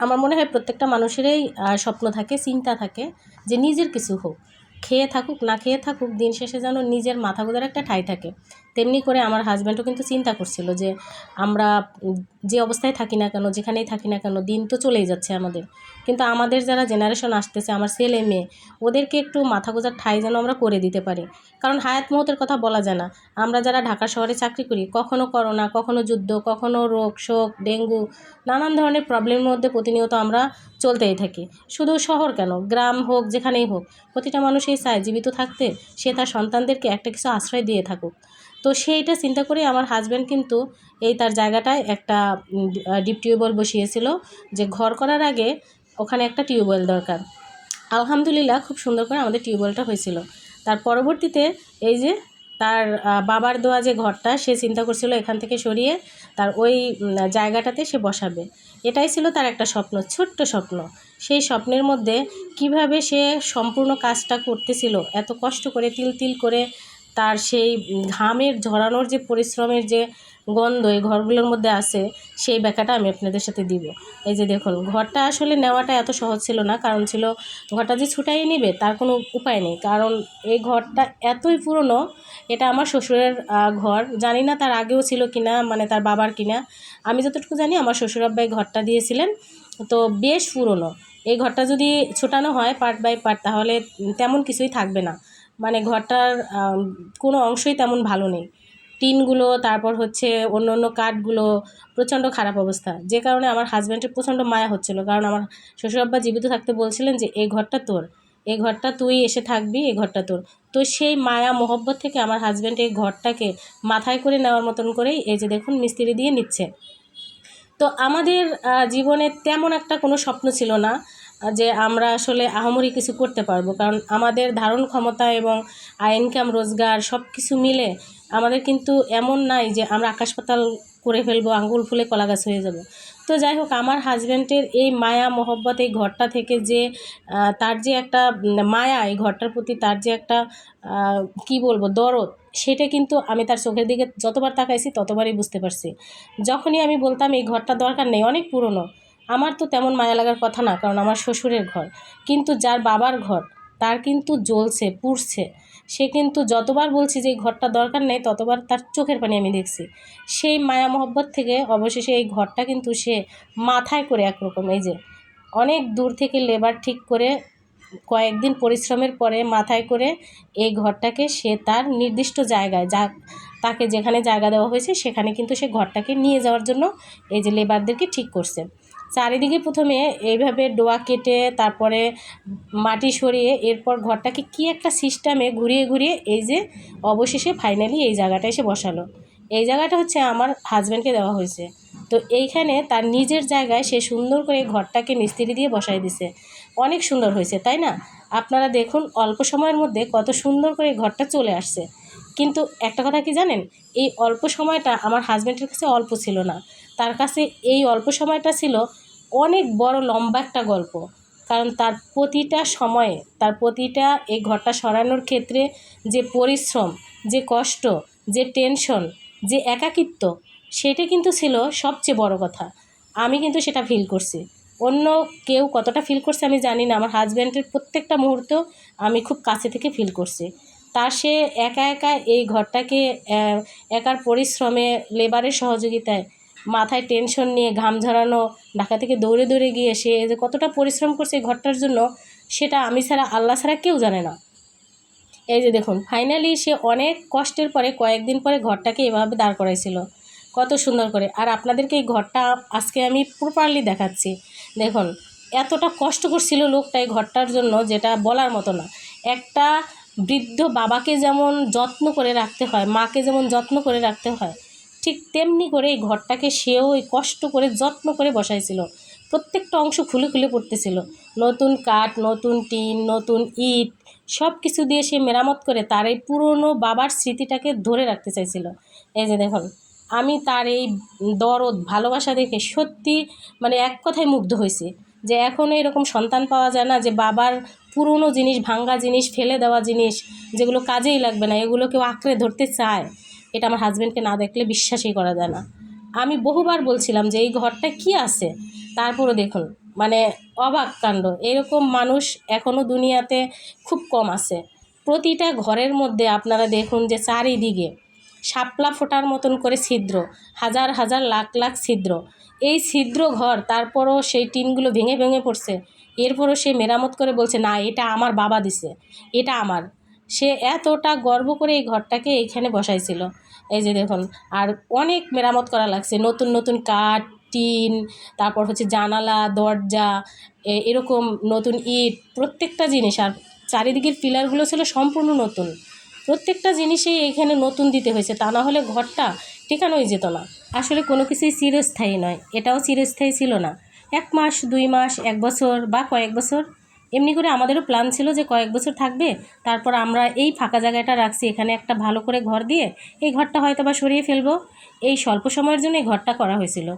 আমার মনে হয় প্রত্যেকটা মানুষেরই স্বপ্ন থাকে, চিন্তা থাকে যে নিজের কিছু হোক। খেয়ে থাকুক, না খেয়ে থাকুক, দিন শেষে যেন নিজের মাথা গোজার একটা ঠাঁই থাকে। তেমনি করে আমার হাজব্যান্ডও কিন্তু চিন্তা করছিল যে আমরা যে অবস্থায় থাকি না কেন, যেখানেই থাকি না কেন, দিন তো চলেই যাচ্ছে আমাদের। কিন্তু আমাদের যারা জেনারেশন আসতেছে, আমার ছেলে মেয়ে, ওদেরকে একটু মাথা গোজার ঠাই যেন আমরা করে দিতে পারি। কারণ হায়াত মহতের কথা বলা যায় না। আমরা যারা ঢাকা শহরে চাকরি করি, কখনো করোনা, কখনো যুদ্ধ, কখনো রোগ, শোক, ডেঙ্গু, নানান ধরনের প্রবলেমের মধ্যে প্রতিনিয়ত আমরা চলতেই থাকি। শুধু শহর কেন, গ্রাম হোক, যেখানেই হোক, প্রতিটা মানুষই চায় জীবিত থাকতে, সে তার সন্তানদেরকে একটা কিছু আশ্রয় দিয়ে থাকুক। তো সেইটা চিন্তা করে আমার হাজব্যান্ড কিন্তু এই তার জায়গাটায় একটা ডিপ টিউবওয়েল বসিয়েছিল যে ঘর করার আগে ওখানে একটা টিউবওয়েল দরকার। আলহামদুলিল্লাহ খুব সুন্দর করে আমাদের টিউবওয়েলটা হয়েছিল। তার পরবর্তীতে এই যে তার বাবার দেওয়া যে ঘরটা সে চিন্তা করছিল এখান থেকে সরিয়ে তার ওই জায়গাটাতে সে বসাবে। এটাই ছিল তার একটা স্বপ্ন, ছোট্ট স্বপ্ন। সেই স্বপ্নের মধ্যে কীভাবে সে সম্পূর্ণ কাজটা করতেছিল, এত কষ্ট করে তিল তিল করে তার সেই ঘামের, ঝরানোর যে পরিশ্রমের যে গন্ধ এই ঘরগুলোর মধ্যে আছে সেই ব্যাখ্যাটা আমি আপনাদের সাথে দিব। এই যে দেখুন, ঘরটা আসলে নেওয়াটা এত সহজ ছিল না, কারণ ছিল ঘরটা যে ছুটাই নিবে তার কোনো উপায় নেই। কারণ এই ঘরটা এতই পুরনো, এটা আমার শ্বশুরের ঘর। জানি না তার আগেও ছিল কিনা মানে তার বাবার কিনা। আমি যতটুকু জানি আমার শ্বশুর আব্বাই ঘরটা দিয়েছিলেন। তো বেশ পুরনো। এই ঘরটা যদি ছোটানো হয় পার্ট বাই পার্ট, তাহলে তেমন কিছুই থাকবে না। মানে ঘরটার কোনো অংশই তেমন ভালো নেই। টিনগুলো, তারপর হচ্ছে অন্য অন্য কাঠগুলো, প্রচণ্ড খারাপ অবস্থা। যে কারণে আমার হাজব্যান্ডের প্রচণ্ড মায়া হচ্ছিল। কারণ আমার শ্বশুর আব্বা জীবিত থাকতে বলছিলেন যে এই ঘরটা তোর। এই ঘরটা তুই এসে থাকবি এই ঘরটা তোর। তো সেই মায়া, মোহব্বত থেকে আমার হাজব্যান্ড এই ঘরটাকে মাথায় করে নেওয়ার মতন করেই এই যে দেখুন মিস্ত্রি দিয়ে নিচ্ছে। তো আমাদের জীবনে তেমন একটা কোনো স্বপ্ন ছিল না। যে আমরা আসলে আহামরি কিছু করতে পারব। কারণ আমাদের ধারণ ক্ষমতা এবং আয় ইনকাম রোজগার সব কিছু মিলে আমাদের কিন্তু এমন নাই যে আমরা আকাশ পাতাল করে ফেলব, আঙ্গুল ফুলে কলা গাছ হয়ে যাব। তো যাই হোক, আমার হাজব্যান্ডের এই মায়া, মহব্বত এই ঘরটা থেকে যে তার যে একটা মায়া, এই ঘরটার প্রতি তার যে একটা কি বলব, দরদ, সেটা কিন্তু আমি তার চোখের দিকে যতবার তাকাইছি ততবারই বুঝতে পারছি। যখনই আমি বলতাম এই ঘরটা দরকার নেই, অনেক পুরনো আমার তো তেমন মায়া লাগার কথা না, কারণ আমার শ্বশুরের ঘর। কিন্তু যার বাবার ঘর, তার কিন্তু জ্বলছে, পুড়ছে। সে কিন্তু যতবার বলছি যে এই ঘরটা দরকার নেই, ততবার তার চোখের পানি আমি দেখছি। সেই মায়া মহব্বত থেকে অবশেষে এই ঘরটা কিন্তু সে মাথায় করে একরকম। এই যে অনেক দূর থেকে লেবার ঠিক করে কয়েকদিন পরিশ্রমের পরে মাথায় করে এই ঘরটাকে সে তার নির্দিষ্ট জায়গায়, যা তাকে যেখানে জায়গা দেওয়া হয়েছে সেখানে কিন্তু সে ঘরটাকে নিয়ে যাওয়ার জন্য এই যে লেবারদেরকে ঠিক করছে। চারিদিকে প্রথমে এইভাবে ডোয়া কেটে তারপরে মাটি সরিয়ে এরপর ঘরটাকে কি একটা সিস্টেমে ঘুরিয়ে ঘুরিয়ে এই যে অবশেষে ফাইনালি এই জায়গাটা এসে বসালো। এই জায়গাটা হচ্ছে আমার হাজব্যান্ডকে দেওয়া হয়েছে। তো এইখানে তার নিজের জায়গায় সে সুন্দর করে ঘরটাকে মিস্ত্রি দিয়ে বসাই দিছে। অনেক সুন্দর হয়েছে, তাই না? আপনারা দেখুন অল্প সময়ের মধ্যে কত সুন্দর করে ঘরটা চলে আসছে। কিন্তু একটা কথা কি জানেন? এই অল্প সময়টা আমার হাজব্যান্ডের কাছে অল্প ছিল না। তার কাছে এই অল্প সময়টা ছিল অনেক বড় লম্বা একটা গল্প। কারণ তার প্রতিটা সময়ে, তার প্রতিটা এই ঘরটা সরানোর ক্ষেত্রে যে পরিশ্রম, যে কষ্ট, যে টেনশন, যে একাকিত্ব, সেটা কিন্তু ছিল সবচেয়ে বড় কথা। আমি কিন্তু সেটা ফিল করছি। অন্য কেউ কতটা ফিল করছে আমি জানি না। আমার হাজব্যান্ডের প্রত্যেকটা মুহূর্ত আমি খুব কাছে থেকে ফিল করছি। তার সে একা একা এই ঘরটাকে একার পরিশ্রমে লেবারের সহযোগিতায় মাথায় টেনশন নিয়ে ঘাম ঝরানো, ঢাকা থেকে দৌড়ে দৌড়ে গিয়ে সে যে কতটা পরিশ্রম করছে এই ঘরটার জন্য, সেটা আমি ছাড়া, আল্লাহ ছাড়া কেউ জানে না। এই যে দেখুন ফাইনালি সে অনেক কষ্টের পরে, কয়েকদিন পরে ঘরটাকে এভাবে দাঁড় করাইছিল। কত সুন্দর করে। আর আপনাদেরকে এই ঘরটা আজকে আমি প্রপারলি দেখাচ্ছি। দেখুন, এতটা কষ্ট করছিল লোকটা এই ঘরটার জন্য, যেটা বলার মতো না। একটা বৃদ্ধ বাবাকে যেমন যত্ন করে রাখতে হয়, মাকে যেমন যত্ন করে রাখতে হয় ঠিক তেমনি করে এই ঘরটাকে সেও ওই কষ্ট করে, যত্ন করে বসাইছিল। প্রত্যেকটা অংশ খুলে খুলে পড়তেছিল। নতুন কাঠ, নতুন টিন, নতুন ইট সব কিছু দিয়ে সে মেরামত করে তার এই পুরনো বাবার স্মৃতিটাকে ধরে রাখতে চাইছিল। এই যে দেখুন, আমি তার এই দরদ, ভালোবাসা দেখে সত্যি মানে এক কথায় মুগ্ধ হয়েছি যে এখনও এরকম সন্তান পাওয়া যায় না যে বাবার পুরনো জিনিস, ভাঙ্গা জিনিস, ফেলে দেওয়া জিনিস যেগুলো কাজেই লাগবে না এগুলো কেউ আঁকড়ে ধরতে চায়। এটা আমার হাজব্যান্ডকে না দেখলে বিশ্বাসই করা যায় না। আমি বহুবার বলছিলাম যে এই ঘরটা কি আছে? তারপরও দেখুন মানে অবাক কাণ্ড। এরকম মানুষ এখনও দুনিয়াতে খুব কম আছে। প্রতিটা ঘরের মধ্যে আপনারা দেখুন যে চারিদিকে শাপলা ফোটার মতন করে ছিদ্র, হাজার হাজার লাখ লাখ ছিদ্র। এই ছিদ্র ঘর, তারপরও সেই টিনগুলো ভেঙে ভেঙে পড়ছে। এরপরও সে মেরামত করে বলছে, না, এটা আমার বাবা দিছে। এটা আমার। সে এতটা গর্ব করে এই ঘরটাকে এইখানে বসাইছিল। এই যে দেখুন, আর অনেক মেরামত করা লাগছে। নতুন নতুন কাঠ, টিন, তারপর হচ্ছে জানালা, দরজা এরকম নতুন ইট, প্রত্যেকটা জিনিস। আর চারিদিকের পিলারগুলো ছিল সম্পূর্ণ নতুন। প্রত্যেকটা জিনিসেই এখানে নতুন দিতে হয়েছে। তা না হলে ঘরটা টেকানোই যেত না। আসলে কোনো কিছুই চিরস্থায়ী নয়। এটাও চিরস্থায়ী ছিল না। এক মাস, দুই মাস, এক বছর বা কয়েক বছর এমনি করে আমাদেরও প্ল্যান ছিল যে কয়েক বছর থাকবে, তারপর আমরা এই ফাঁকা জায়গাটা রাখছি, এখানে একটা ভালো করে ঘর দিয়ে এই ঘরটা হয়তো বা সরিয়ে ফেলব। এই স্বল্প সময়ের জন্য এই ঘরটা করা হয়েছিল।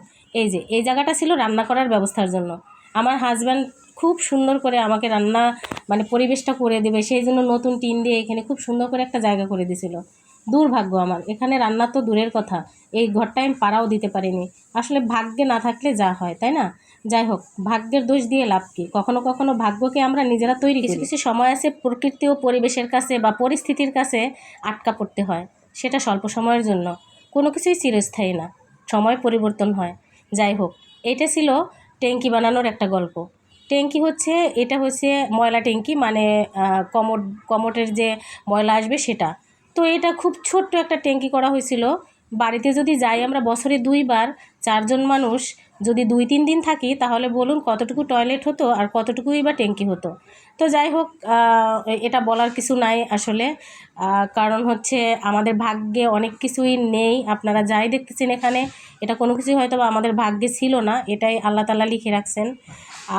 এই যে, এই জায়গাটা ছিল রান্না করার ব্যবস্থার জন্য। আমার হাজব্যান্ড খুব সুন্দর করে আমাকে রান্না মানে পরিবেশটা করে দেবে, সেই জন্য নতুন টিন দিয়ে এখানে খুব সুন্দর করে একটা জায়গা করে দিয়েছিল। দুর্ভাগ্য আমার, এখানে রান্না তো দূরের কথা, এই ঘরটায় আমি পাড়াও দিতে পারিনি। আসলে ভাগ্যে না থাকলে যা হয়, তাই না? যাই হোক ভাগ্যের দোষ দিয়ে লাভ কি? কখনো কখনো ভাগ্যকে আমরা নিজেরা তৈরি কিছু কিছু সময় আছে প্রকৃতি ও পরিবেশের কাছে বা পরিস্থিতির কাছে আটকা পড়তে হয় সেটা স্বল্প সময়ের জন্য। কোনো কিছুই চিরস্থায়ী না সময় পরিবর্তন হয়। যাই হোক এটা ছিল ট্যাঙ্কি বানানোর একটা গল্প। ট্যাঙ্কি হচ্ছে এটা হচ্ছে ময়লা ট্যাঙ্কি মানে কমোড কমোটের যে ময়লা আসবে সেটা। তো এটা খুব ছোট্ট একটা ট্যাঙ্কি করা হয়েছিল। বাড়িতে যদি যাই আমরা বছরে দুইবার চারজন মানুষ যদি দুই, তিন দিন থাকি, তাহলে বলুন কতটুকু টয়লেট হতো আর কতটুকুই বা ট্যাঙ্কি হতো। তো যাই হোক এটা বলার কিছু নাই আসলে। কারণ হচ্ছে আমাদের ভাগ্যে অনেক কিছুই নেই। আপনারা যাই দেখতেছেন এখানে, এটা কোনো কিছুই হয়তো বা আমাদের ভাগ্যে ছিল না, এটাই আল্লাহ তালা লিখে রাখছেন।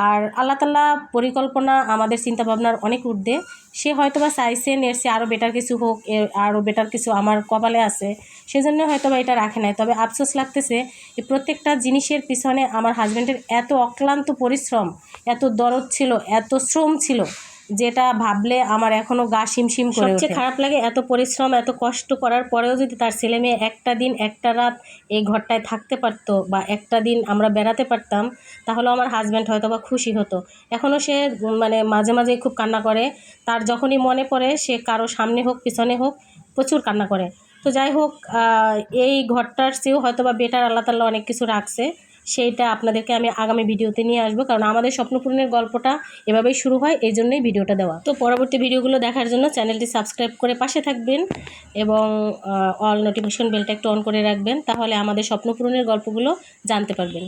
আর আল্লাহ তালা পরিকল্পনা আমাদের চিন্তাভাবনার অনেক ঊর্ধ্বে। সে হয়তো বা চাইছেন এর সে আরও বেটার কিছু হোক, এর আরও বেটার কিছু আমার কপালে আছে। সেজন্য হয়তো বা এটা রাখে নাই। তবে আফসোস লাগতেছে এই প্রত্যেকটা জিনিসের পিছনে আমার হাজব্যান্ডের এত অক্লান্ত পরিশ্রম, এত দরদ ছিল, এত শ্রম ছিল যেটা ভাবলে আমার এখনও গা শিমশিম করে সবচেয়ে খারাপ লাগে এত পরিশ্রম এত কষ্ট করার পরেও যদি তার ছেলে মেয়ে একটা দিন একটা রাত এই ঘরটায় থাকতে পারতো বা একটা দিন আমরা বেড়াতে পারতাম তাহলে আমার হাজব্যান্ড হয়তো বা খুশি হতো। এখনও সে মানে মাঝে মাঝে খুব কান্না করে। তার যখনই মনে পড়ে সে কারও সামনে হোক পিছনে হোক প্রচুর কান্না করে। তো যাই হোক এই ঘরটার চেয়েও হয়তো বা বেটার আল্লাহ তাল্লাহ অনেক কিছু রাখছে। সেইটা আপনাদেরকে আমি আগামী ভিডিওতে নিয়ে আসব। কারণ আমাদের স্বপ্নপূরণের গল্পটা এভাবেই শুরু হয়, এই জন্যই ভিডিওটা দেওয়া। তো পরবর্তী ভিডিওগুলো দেখার জন্য চ্যানেলটি সাবস্ক্রাইব করে পাশে থাকবেন এবং অল নোটিফিকেশন বেলটা একটু অন করে রাখবেন, তাহলে আমাদের স্বপ্নপূরণের গল্পগুলো জানতে পারবেন।